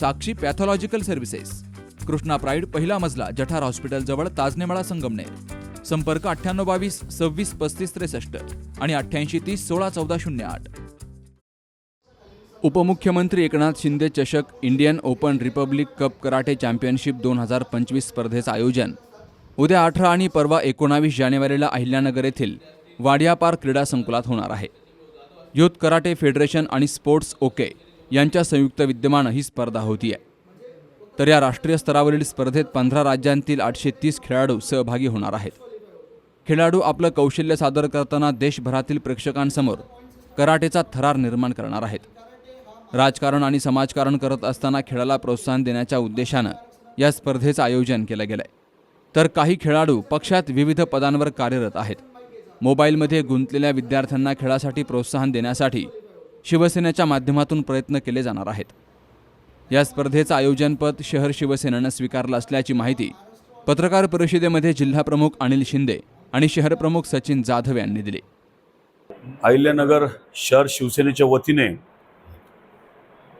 Sakshi pathological services. Krishna pride पहिला मजला जठार हॉस्पिटलजवळ ताजनेमाळा संगमनेर. संपर्क अठ्ठ्याण्णव बावीस सव्वीस पस्तीस त्रेसष्ट आणि अठ्ठ्याऐंशी तीस सोळा चौदा शून्य आठ. उपमुख्यमंत्री एकनाथ शिंदे चषक Indian Open Republic Cup karate championship दोन हजार पंचवीस स्पर्धेचं आयोजन. उद्या अठरा आणि परवा एकोणावीस जानेवारीला अहिल्यानगर येथील वाडियापार क्रीडा संकुलात होणार आहे. युथ कराटे फेडरेशन आणि स्पोर्ट्स ओके यांच्या संयुक्त विद्यमानं ही स्पर्धा होती आहे तर या राष्ट्रीय स्तरावरील स्पर्धेत पंधरा राज्यांतील आठशे तीस खेळाडू सहभागी होणार आहेत. खेळाडू आपलं कौशल्य सादर करताना देशभरातील प्रेक्षकांसमोर कराटेचा थरार निर्माण करणार आहेत. राजकारण आणि समाजकारण करत असताना खेळाला प्रोत्साहन देण्याच्या उद्देशानं या स्पर्धेचं आयोजन केलं गेलंय. तर काही खेळाडू पक्षात विविध पदांवर कार्यरत आहेत. मोबाईलमध्ये गुंतलेल्या विद्यार्थ्यांना खेळासाठी प्रोत्साहन देण्यासाठी शिवसेनेच्या माध्यमातून प्रयत्न केले जाणार आहेत. या स्पर्धेचं आयोजनपद शहर शिवसेनेनं स्वीकारलं असल्याची माहिती पत्रकार परिषदेमध्ये जिल्हाप्रमुख अनिल शिंदे आणि शहरप्रमुख सचिन जाधव यांनी दिली. अहिल्यानगर शहर शिवसेनेच्या वतीने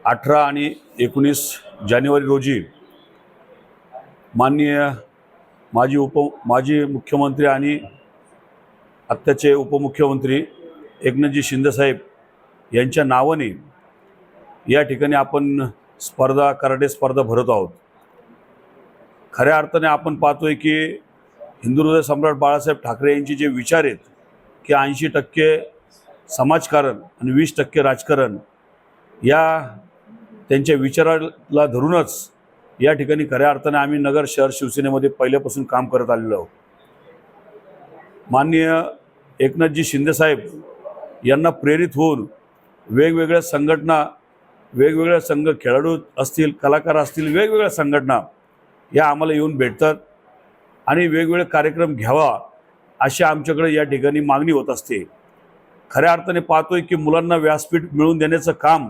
अठरा आणि एकोणीस जानेवारी रोजी माननीय माजी उप माजी मुख्यमंत्री आणि आत्ताचे उपमुख्यमंत्री एकनाथजी शिंदेसाहेब यांच्या नावाने या ठिकाणी आपण स्पर्धा कराटे स्पर्धा भरत आहोत. खऱ्या अर्थाने आपण पाहतोय की हिंदुहृदय सम्राट बाळासाहेब ठाकरे यांचे जे विचार आहेत की ऐंशी टक्के समाजकारण आणि वीस टक्के राजकारण या त्यांच्या विचाराला धरूनच या ठिकाणी खऱ्या अर्थाने आम्ही नगर शहर शिवसेनेमध्ये पहिल्यापासून काम करत आलेलो आहोत. माननीय एकनाथजी शिंदेसाहेब यांना प्रेरित होऊन वेगवेगळ्या संघटना वेगवेगळ्या संघ खेळाडू असतील कलाकार असतील वेगवेगळ्या संघटना या आम्हाला येऊन भेटतात आणि वेगवेगळे कार्यक्रम घ्यावा अशी आमच्याकडे या ठिकाणी मागणी होत असते. खऱ्या अर्थाने पाहतोय की मुलांना व्यासपीठ मिळवून देण्याचं काम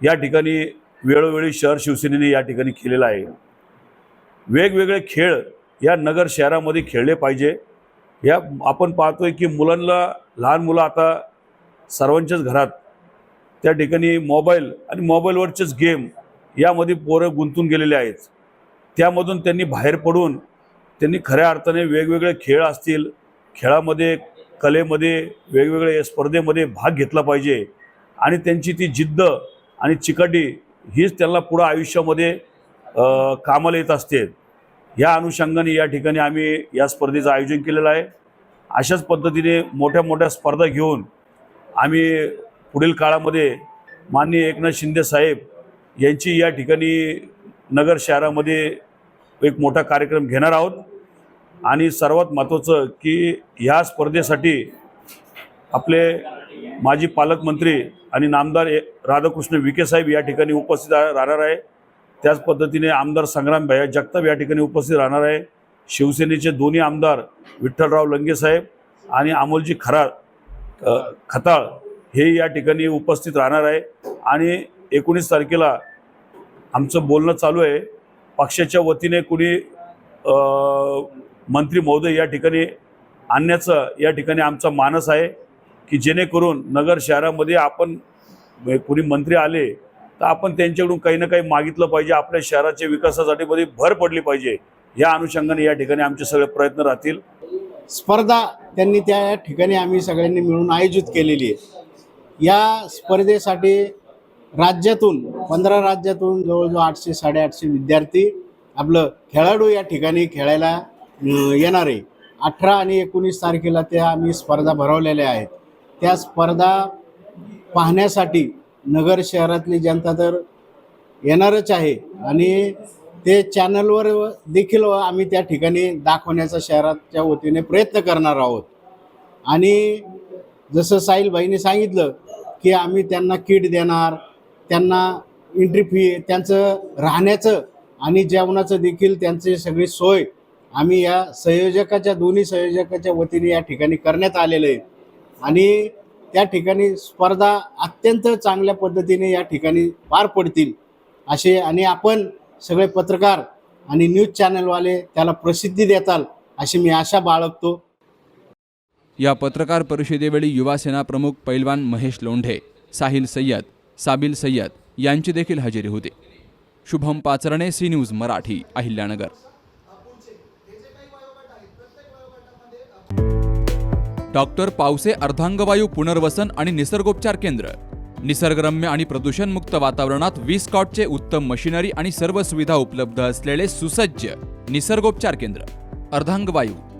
या ठिकाणी वेळोवेळी शहर शिवसेनेने या ठिकाणी केलेलं आहे. वेगवेगळे खेळ या नगर शहरामध्ये खेळले पाहिजे. या आपण पाहतोय की मुलांना लहान मुलं आता सर्वांच्याच घरात त्या ठिकाणी मोबाईल आणि मोबाईलवरचेच गेम यामध्ये पोरं गुंतून गेलेले आहेत. त्यामधून त्यांनी बाहेर पडून त्यांनी खऱ्या अर्थाने वेगवेगळे खेळ असतील खेळामध्ये कलेमध्ये वेगवेगळ्या स्पर्धेमध्ये भाग घेतला पाहिजे. आणि त्यांची ती जिद्द आणि चिकाटी हीच त्यांना पुढं आयुष्यामध्ये कामाला येत असते. या अनुषंगाने या ठिकाणी आम्ही या स्पर्धेचं आयोजन केलेलं आहे. अशाच पद्धतीने मोठ्या मोठ्या स्पर्धा घेऊन आम्ही पुढील काळामध्ये माननीय एकनाथ शिंदे साहेब यांची या ठिकाणी नगर शहरामध्ये एक मोठा कार्यक्रम घेणार आहोत. आणि सर्वात महत्त्वाचं की ह्या स्पर्धेसाठी आपले माजी पालकमंत्री आणि नामदार राधाकृष्ण विखे साहेब या ठिकाणी उपस्थित राहणार आहे. त्याच पद्धतीने आमदार संग्राम भैया जगताप या ठिकाणी उपस्थित राहणार आहे. शिवसेनेचे दोन्ही आमदार विठ्ठलराव लंगे साहेब आणि अमोलजी खरा खताळ हे या ठिकाणी उपस्थित राहणार आहे. आणि एकोणीस तारखेला आमचं बोलणं चालू आहे. पक्षाच्या वतीने कुणी मंत्री महोदय या ठिकाणी आणण्याचं या ठिकाणी आमचा मानस आहे की जेणेकरून नगर शहरामध्ये आपण कुणी मंत्री आले तर आपण त्यांच्याकडून काही ना काही मागितलं पाहिजे. आपल्या शहराच्या विकासासाठी मध्ये भर पडली पाहिजे. या अनुषंगाने या ठिकाणी आमचे सगळे प्रयत्न राहतील. स्पर्धा त्यांनी त्या ठिकाणी आम्ही सगळ्यांनी मिळून आयोजित केलेली आहे. या स्पर्धेसाठी राज्यातून पंधरा राज्यातून जवळजवळ आठशे साडेआठशे विद्यार्थी आपलं खेळाडू या ठिकाणी खेळायला येणार आहे. अठरा आणि एकोणीस तारखेला त्या आम्ही स्पर्धा भरवलेल्या आहेत. त्या स्पर्धा पाहण्यासाठी नगर शहरातली जनता तर येणारच आहे आणि ते चॅनलवर देखील आम्ही त्या ठिकाणी दाखवण्याचा शहराच्या वतीने प्रयत्न करणार आहोत. आणि जसं साहिलबाईंनी सांगितलं की आम्ही त्यांना किट देणार त्यांना एंट्री फी त्यांचं राहण्याचं आणि जेवणाचं देखील त्यांची सगळी सोय आम्ही या संयोजकाच्या दोन्ही संयोजकाच्या वतीने या ठिकाणी करण्यात आलेलं आहे. आणि त्या ठिकाणी स्पर्धा अत्यंत चांगल्या पद्धतीने या ठिकाणी पार पडतील असे आणि आपण सगळे पत्रकार आणि न्यूज चॅनलवाले त्याला प्रसिद्धी देताल अशी मी आशा बाळगतो. या पत्रकार परिषदेवेळी युवासेना प्रमुख पैलवान महेश लोंढे साहिल सय्यद साबिल सय्यद यांची देखील हजेरी होती. Shubham Pacharne C News Marathi Ahilyanagar. Doctor Pawase अर्धांगवायू पुनर्वसन आणि निसर्गोपचार केंद्र. निसर्गरम्य आणि प्रदूषणमुक्त वातावरणात वीस कॉटचे उत्तम मशिनरी आणि सर्व सुविधा उपलब्ध असलेले सुसज्ज निसर्गोपचार केंद्र. अर्धांगवायू